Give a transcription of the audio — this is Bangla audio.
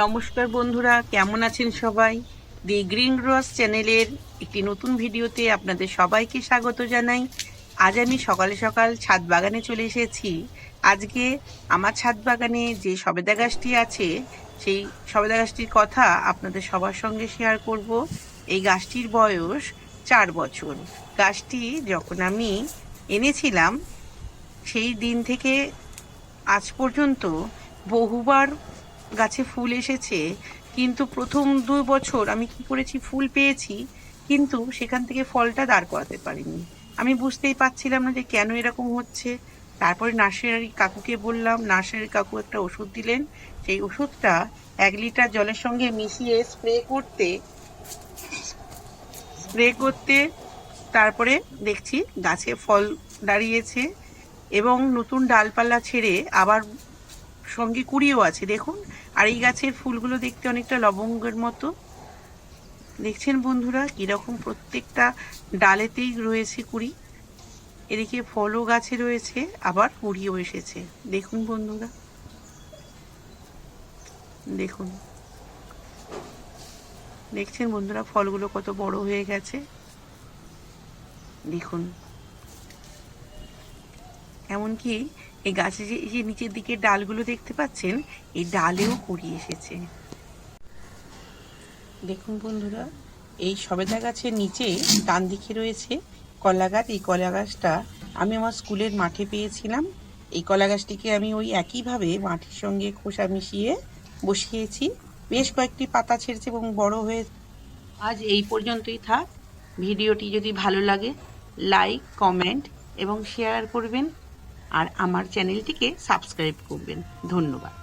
নমস্কার বন্ধুরা, কেমন আছেন সবাই? দি গ্রিন রস চ্যানেলের একটি নতুন ভিডিওতে আপনাদের সবাইকে স্বাগত জানাই। আজ আমি সকালে সকাল ছাদ বাগানে চলে এসেছি। আজকে আমার ছাদ বাগানে যে সবেদা গাছটি আছে, সেই সবেদা গাছটির কথা আপনাদের সবার সঙ্গে শেয়ার করব। এই গাছটির বয়স চার বছর। গাছটি যখন আমি এনেছিলাম, সেই দিন থেকে আজ পর্যন্ত বহুবার গাছে ফুল এসেছে, কিন্তু প্রথম দু বছর আমি কি করেছি, ফুল পেয়েছি, কিন্তু সেখান থেকে ফলটা দাঁড় করাতে পারিনি। আমি বুঝতেই পারছিলাম না যে কেন এরকম হচ্ছে। তারপরে নার্সারি কাকুকে বললাম, নার্সারি কাকু একটা ওষুধ দিলেন, সেই ওষুধটা এক লিটার জলের সঙ্গে মিশিয়ে স্প্রে করতে স্প্রে করতে, তারপরে দেখছি গাছে ফল দাঁড়িয়েছে এবং নতুন ডালপালা ছেড়ে আবার সঙ্গে কুড়িও আছে। দেখুন আর এই গাছের ফুলগুলো দেখতে অনেকটা লবঙ্গের মতো। দেখছেন বন্ধুরা, কীরকম প্রত্যেকটা ডালেতেই রয়েছে কুড়ি। এদিকে ফলও গাছে রয়েছে, আবার কুড়িও এসেছে। দেখুন বন্ধুরা। দেখুন। দেখছেন বন্ধুরা, ফলগুলো কত বড় হয়ে গেছে। দেখুন। এমনকি এই গাছে যে যে নিচের দিকে ডালগুলো দেখতে পাচ্ছেন, এই ডালেও কুড়ি এসেছে। দেখুন বন্ধুরা, এই সবেদা গাছের নিচে ডান দিকে রয়েছে কলা গাছ। এই কলা গাছটা আমি আমার স্কুলের মাঠে পেয়েছিলাম। এই কলা গাছটিকে আমি ওই একইভাবে মাটির সঙ্গে খোসা মিশিয়ে বসিয়েছি। বেশ কয়েকটি পাতা ছেড়েছে এবং বড় হয়ে আজ এই পর্যন্তই থাক। ভিডিওটি যদি ভালো লাগে, লাইক, কমেন্ট এবং শেয়ার করবেন। আর আমার চ্যানেলটিকে সাবস্ক্রাইব করবেন। ধন্যবাদ।